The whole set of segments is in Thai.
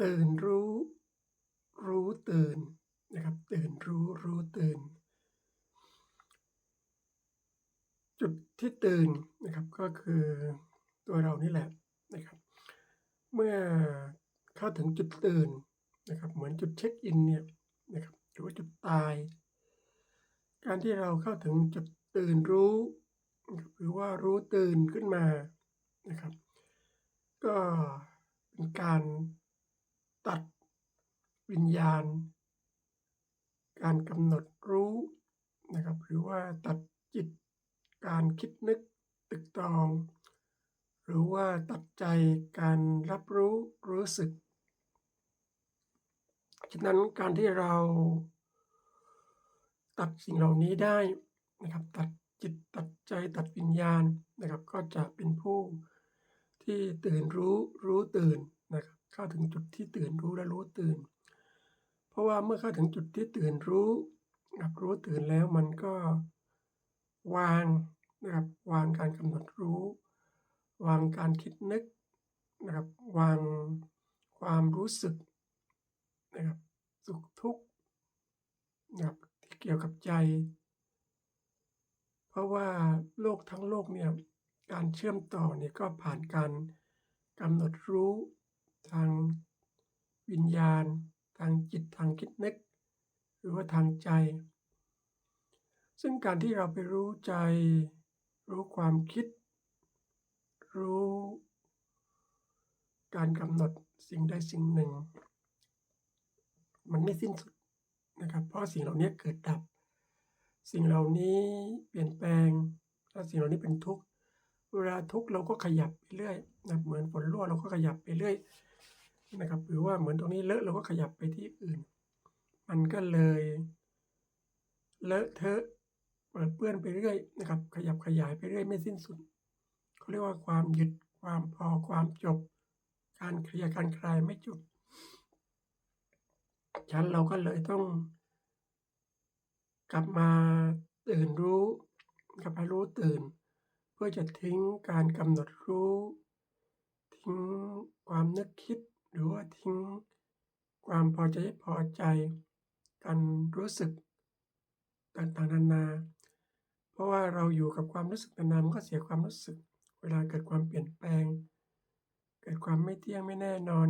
ตื่นรู้ รู้ตื่นนะครับ ตื่นรู้รู้ตื่น จุดที่ตื่นนะครับก็คือตัวเรานี่แหละนะครับ เมื่อเข้าถึงจุดตื่นนะครับ เหมือนจุดเช็คอินเนี่ยนะครับหรือว่าจุดตาย การที่เราเข้าถึงจุดตื่นรู้หรือว่ารู้ตื่นขึ้นมานะครับ ก็เป็นการ ตัดวิญญาณ การกำหนดรู้นะครับ หรือว่าตัดจิตการคิดนึกตึกตรอง หรือว่าตัดใจการรับรู้รู้สึก ฉะนั้นการที่เราตัดสิ่งเหล่านี้ได้นะครับตัดจิตตัดใจตัดวิญญาณนะครับ ก็จะเป็นผู้ที่ตื่นรู้รู้ตื่นนะครับ เข้าถึงจุดที่ตื่นรู้และรู้ตื่น เพราะว่าเมื่อเข้าถึงจุดที่ตื่นรู้นะครับรู้ตื่นแล้วมันก็วางนะครับวางการกำหนดรู้ วางการคิดนึกนะครับวางความรู้สึกนะครับสุขทุกข์นะครับที่เกี่ยวกับใจ เพราะว่าโลกทั้งโลกเนี่ยการเชื่อมต่อเนี่ยก็ผ่านการกำหนดรู้ วิญญาณ ทางจิตทางคิดนึก หรือว่าทางใจ ซึ่งการที่เราไปรู้ใจ รู้ความคิด รู้ การกำหนดสิ่งใดสิ่งหนึ่ง มันไม่สิ้นสุดนะครับ เพราะสิ่งเหล่านี้เกิดดับ สิ่งเหล่านี้เปลี่ยนแปลงและสิ่งเหล่านี้เป็นทุกข์เวลาทุกข์เราก็ขยับไปเรื่อยนะเหมือนฝนรั่วเราก็ขยับไปเรื่อย นะครับ หรือว่าเหมือนตรงนี้เลอะเราก็ขยับไปที่อื่น มันก็เลยเลอะเทอะเปื้อนไปเรื่อยนะครับ ขยับขยายไปเรื่อยไม่สิ้นสุดเขาเรียกว่าความหยุดความพอความจบ การเคลียร์การคลายไม่จบฉันเราก็เลยต้อง กลับมาตื่นรู้ กลับมารู้ตื่น เพื่อจะทิ้งการกำหนดรู้ ทิ้งความนึกคิด หรือว่าทิ้งความพอใจพอใจ การรู้สึกต่างๆนานา เพราะว่าเราอยู่กับความรู้สึกนานๆมันก็เสียความรู้สึก เวลาเกิดความเปลี่ยนแปลง เกิดความไม่เที่ยงไม่แน่นอน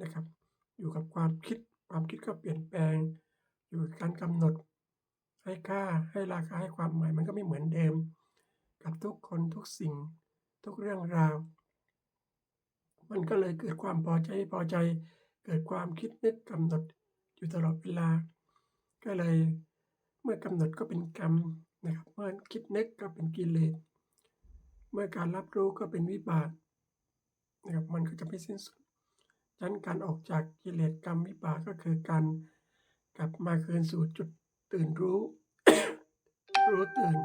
นะครับ อยู่กับความคิดความคิดก็เปลี่ยนแปลง อยู่กับการกำหนด ให้ค่าให้ราคาให้ความหมายมันก็ไม่เหมือนเดิม กับทุกคนทุกสิ่ง ทุกเรื่องราว มันก็เลยเกิดความพอใจพอใจ เกิดความคิดนึกกำหนดอยู่ตลอดเวลา ก็เลยเมื่อกำหนดก็เป็นกรรมนะครับเมื่อคิดนึกก็เป็นกิเลสเมื่อการรับรู้ก็เป็นวิบากนะครับมันก็จะไม่สิ้นสุดฉะนั้นการออกจากกิเลสกรรมวิบากก็คือการกลับมาคืนสู่จุดตื่นรู้ รู้ตื่น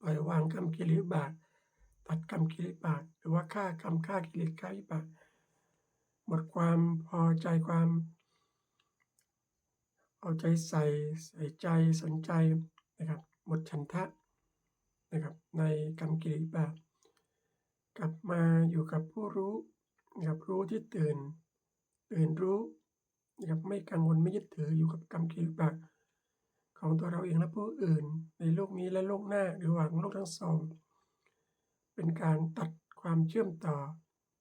ปล่อยวางกรรมกิเลสวิบาก ตัดกรรมกิเลสบากหรือว่าฆ่ากรรมฆ่ากิเลสฆ่าวิบากหมดความพอใจความ เอาใจใส่ใส่ใจสนใจนะครับ หมดฉันทะนะครับ ในกรรมกิเลสบากกลับมาอยู่กับผู้รู้นะครับรู้ที่ตื่น ตื่นรู้นะครับไม่กังวลไม่ยึดถืออยู่กับกรรมกิเลสบากของตัวเราเองและผู้อื่น ในโลกนี้และโลกหน้าหรือหว่างโลกทั้งสอง เป็นการตัดความเชื่อมต่อ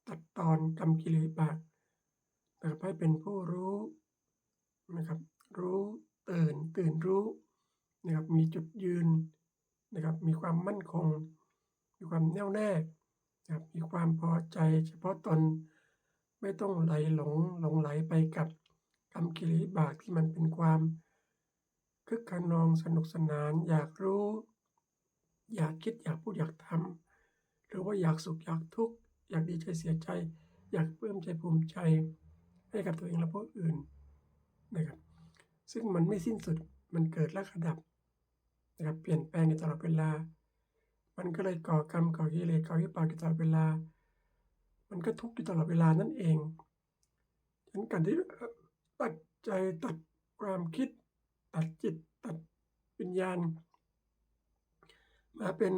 ตัดตอนกรรมกิเลสบากนะครับให้เป็นผู้รู้นะครับ รู้ตื่นตื่นรู้นะครับมีจุดยืนนะครับ มีความมั่นคง มีความแน่วแน่นะครับมีความพอใจเฉพาะตนไม่ต้องไหลหลงหลงไหลไปกับกรรมกิเลสบากที่มันเป็นความคึกขนองสนุกสนาน อยากรู้ อยากคิดอยากพูดอยากทำ หรือว่าอยากสุขอยากทุกข์อยากดีใจเสียใจ อยากเพิ่มใจภูมิใจให้กับตัวเองและผู้อื่นนะครับ ซึ่งมันไม่สิ้นสุดมันเกิดและขดับนะครับเปลี่ยนแปลงในตลอดเวลา มันก็เลยก่อกรรมก่อกิเลสก่อวิบากอยู่ตลอดเวลา มันก็ทุกข์อยู่ตลอดเวลานั่นเองฉะนั้นการที่ตัดใจตัดความคิด ตัดจิตตัดวิญญาณ มาเป็น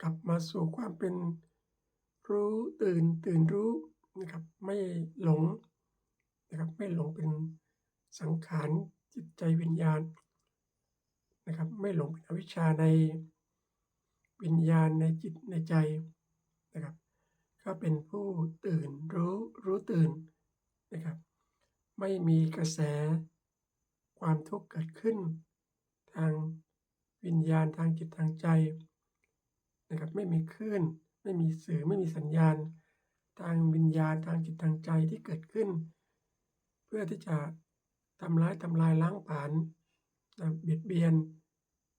กลับมาสู่ความเป็นรู้ตื่นตื่นรู้นะครับ ไม่หลงนะครับไม่หลงเป็นสังขารจิตใจวิญญาณนะครับ ไม่หลงเป็นอวิชชาในวิญญาณในจิตในใจนะครับ ก็เป็นผู้ตื่นรู้รู้ตื่นนะครับ ไม่มีกระแสความทุกข์เกิดขึ้น ทางวิญญาณทางจิตทางใจ นะครับไม่มีคลื่น ไม่มีสื่อไม่มีสัญญาณ ทางวิญญาณทางจิตทางใจที่เกิดขึ้น เพื่อที่จะทำร้ายทำลายล้างผลาญนะเบียดเบียน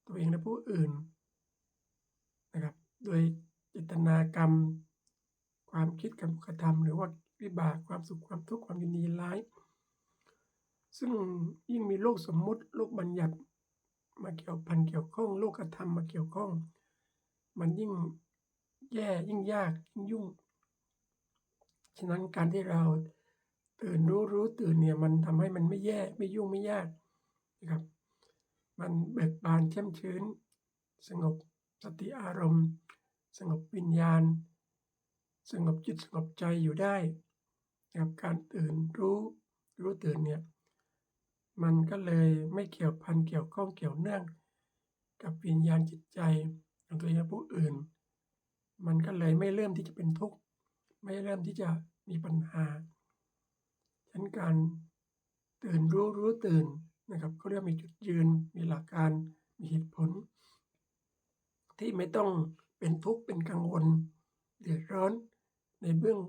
ตัวเองและผู้อื่นนะครับโดยเจตนากรรม ความคิดกับกระทำหรือว่าวิบากความสุขความทุกข์ความยินดีร้าย ซึ่งยิ่งมีโลกสมมุติโลกบัญญัติมาเกี่ยวพันเกี่ยวข้อง โลกธรรมมาเกี่ยวข้อง มันยิ่งแย่ยิ่งยากยิ่งยุ่ง ฉะนั้นการที่เราตื่นรู้รู้ตื่นเนี่ยมันทำให้มันไม่แย่ไม่ยุ่งไม่ยากนะครับ มันเบิกบานแช่มชื้น สงบสติอารมณ์ สงบวิญญาณ สงบจิตสงบใจอยู่ได้นะครับการตื่นรู้รู้ตื่นเนี่ยมันก็เลยไม่เกี่ยวพันเกี่ยวข้องเกี่ยวเนื่อง กับวิญญาณจิตใจ ของตัวเองผู้อื่น มันก็เลยไม่เริ่มที่จะเป็นทุกข์ไม่เริ่มที่จะมีปัญหาฉะนั้นการตื่นรู้รู้ตื่นนะครับเขาเรียกมีจุดยืนมีหลักการมีเหตุผล ที่ไม่ต้องเป็นทุกข์เป็นกังวลเดือดร้อนในเบื้อง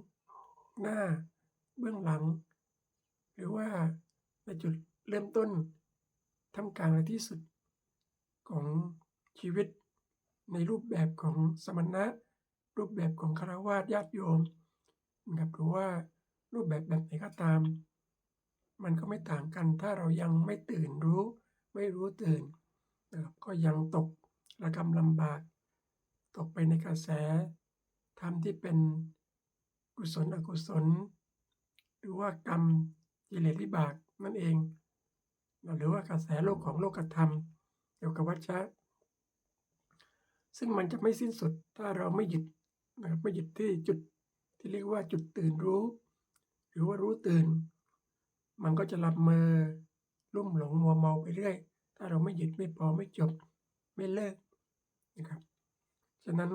หน้าเบื้องหลัง หรือว่าในจุดเริ่มต้นทำกลางและที่สุดของชีวิต ในรูปแบบของสมณะ รูปแบบของคารวะญาติโยมนะครับหรือว่ารูปแบบแบบไหนก็ตาม มันก็ไม่ต่างกันถ้าเรายังไม่ตื่นรู้ ไม่รู้ตื่นนะครับก็ยังตกระกำลำบาก ตกไปในกระแสธรรมที่เป็นกุศลอกุศล หรือว่ากรรมกิเลสวิบากนั่นเอง หรือว่ากระแสโลกของโลกธรรมเกี่ยวกับวัชชะ ซึ่งมันจะไม่สิ้นสุดถ้าเราไม่หยุดนะครับไม่หยุดที่จุดที่เรียกว่าจุดตื่นรู้ หรือว่ารู้ตื่น มันก็จะหลับเมอลุ่มหลงมัวเมาไปเรื่อย ถ้าเราไม่หยุดไม่พอไม่จบ ไม่เลิกนะครับ ฉะนั้น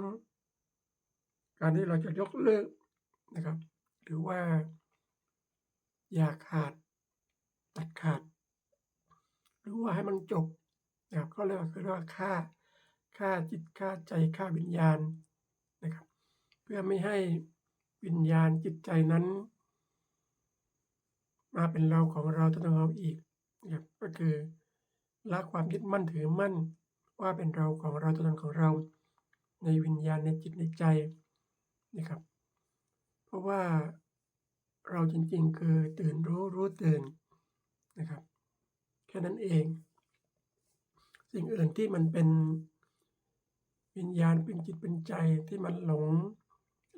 การที่เราจะยกเลิกนะครับ หรือว่า อย่าขาด ตัดขาด หรือว่าให้มันจบนะครับก็เรียกว่าคือว่าฆ่า ฆ่าจิตฆ่าใจฆ่าวิญญาณนะครับ เพื่อไม่ให้วิญญาณจิตใจนั้น มาเป็นเราของเราตัวเราอีกนะครับก็คือละความยึดมั่นถือมั่นว่าเป็นเราของเราตัวตนของเรา ในวิญญาณในจิตในใจนะครับ เพราะว่าเราจริงๆคือตื่นรู้รู้ตื่นนะครับ แค่นั้นเอง สิ่งอื่นที่มันเป็น วิญญาณเป็นจิตเป็นใจที่มันหลง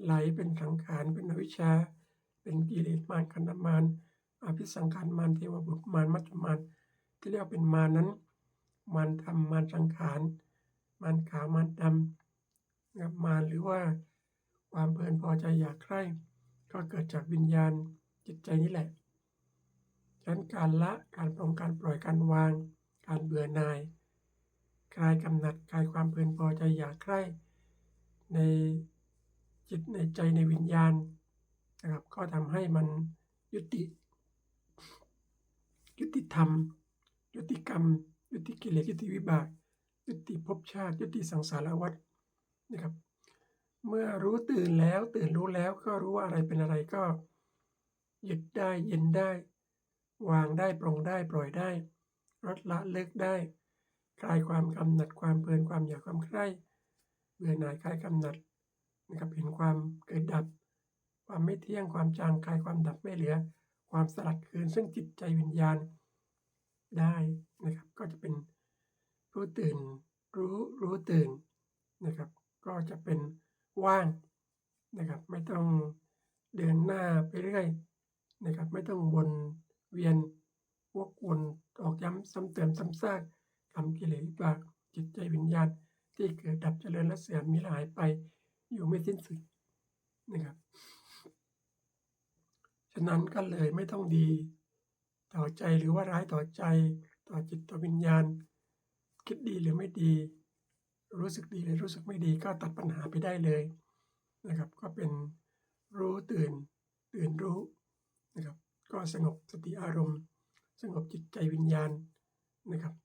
ไหลเป็นสังขารเป็นอวิชชา เป็นกิเลสมารขันธมารอภิสังขารมารเทวบุตรมารมัจจุมารที่เรียกเป็นมานั้นมารทำมารสังขารมารขาวมารดำนะครับมารหรือว่าความเพลินพอใจอยากใคร่ก็เกิดจากวิญญาณจิตใจนี่แหละฉะนั้นการละการปรงการปล่อยการวาง การเบื่อหน่าย คลายกำหนัดคลายความเพลินพอใจอยากใคร่ในจิตในใจในวิญญาณนะครับ ก็ทำให้มันยุติ ยุติธรรม ยุติกรรม ยุติกิเลสยุติวิบาก ยุติภพชาติ ยุติสังสารวัฏนะครับ เมื่อรู้ตื่นแล้วตื่นรู้แล้วก็รู้ว่าอะไรเป็นอะไรก็ หยุดได้เย็นได้ วางได้ปรงได้ปล่อยได้ลดละเลิกได้ คลายความกำหนัดความเพลินความอยากความใคร่เบื่อหน่ายคลายกำหนัดนะครับเห็นความเกิดดับ ความไม่เที่ยงความจางคลายความดับไม่เหลือ ความสลัดคืนซึ่งจิตใจวิญญาณได้นะครับ ก็จะเป็นผู้ตื่นรู้รู้ตื่นนะครับ ก็จะเป็นว่างนะครับ ไม่ต้องเดินหน้าไปเรื่อยนะครับ ไม่ต้องวนเวียนวกวนออกย้ำซ้ำเติมซ้ำซาก ทำกิเลสวิบากจิตใจวิญญาณ ที่เกิดดับเจริญและเสื่อมมีหายไปอยู่ไม่สิ้นสุดนะครับฉะนั้นก็เลยไม่ต้องดี ต่อใจหรือว่าร้ายต่อใจ ต่อจิตต่อวิญญาณ คิดดีหรือไม่ดี รู้สึกดีหรือรู้สึกไม่ดีก็ตัดปัญหาไปได้เลยนะครับ ก็เป็นรู้ตื่นตื่นรู้นะครับ ก็สงบสติอารมณ์ สงบจิตใจวิญญาณนะครับ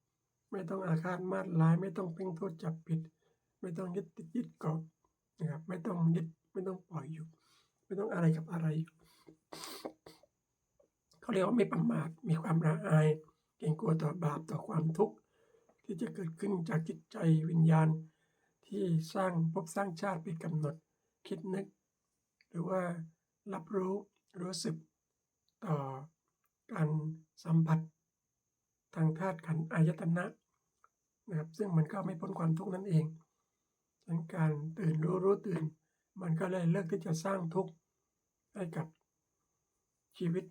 ไม่ต้องอาฆาตมาดร้าย ไม่ต้องเพ่งโทษจับผิด ไม่ต้องยึดติดยึดเกาะนะครับไม่ต้องยึดไม่ต้องปล่อยอยู่ ไม่ต้องอะไรกับอะไรอยู่เขาเรียกว่าไม่ประมาทมีความละอาย เกรงกลัวต่อบาปต่อความทุกข์ที่จะเกิดขึ้นจากจิตใจวิญญาณ ที่สร้างภพสร้างชาติไปกำหนด คิดนึก หรือว่ารับรู้รู้สึกต่อการสัมผัส ทางธาตุขันธ์อายตนะ นะครับ ซึ่งมันก็ไม่พ้นความทุกข์นั่นเองฉะนั้นการตื่นรู้รู้ตื่น มันก็เลยเลิกที่จะสร้างทุกข์ให้กับชีวิต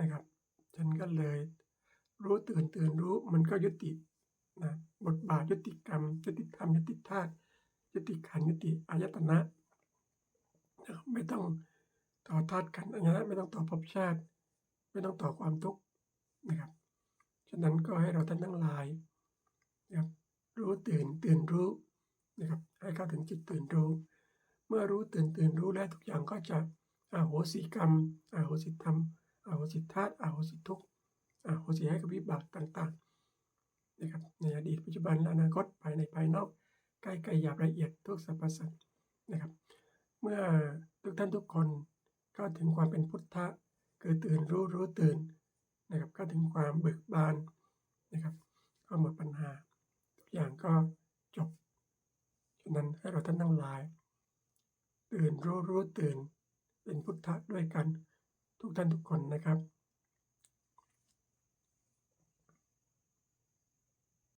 นะครับ ฉันก็เลยรู้ตื่นตื่นรู้มันก็ยุตินะบทบาทยุติกรรมยุติธรรมยุติธาตุยุติขันยุติอายตนะนะครับไม่ต้องต่อธาตุขันอายตนะไม่ต้องต่อภพชาติ ไม่ต้องต่อความทุกข์นะครับ ฉะนั้นก็ให้เราท่านทั้งหลาย นะครับรู้ตื่นตื่นรู้นะครับให้เข้าถึงจิตตื่นรู้ เมื่อรู้ตื่นตื่นรู้แล้วทุกอย่างก็จะอาโหสิกรรมอาโหสิธรรมอาโหสิธาตุอาโหสิทุกอาโหสิให้กับวิบากต่างๆนะครับในอดีตปัจจุบันและอนาคตภายในภายนอกใกล้ไกลหยาบละเอียดทุกสรรพสัตว์นะครับเมื่อทุกท่านทุกคนเข้าถึงความเป็นพุทธะคือตื่นรู้รู้ตื่นนะครับเข้าถึงความเบิกบานนะครับก็หมดปัญหา อย่างก็จบฉะนั้นให้เราท่านทั้งหลาย ตื่นรู้รู้ตื่น เป็นพุทธะด้วยกันทุกท่านทุกคนนะครับ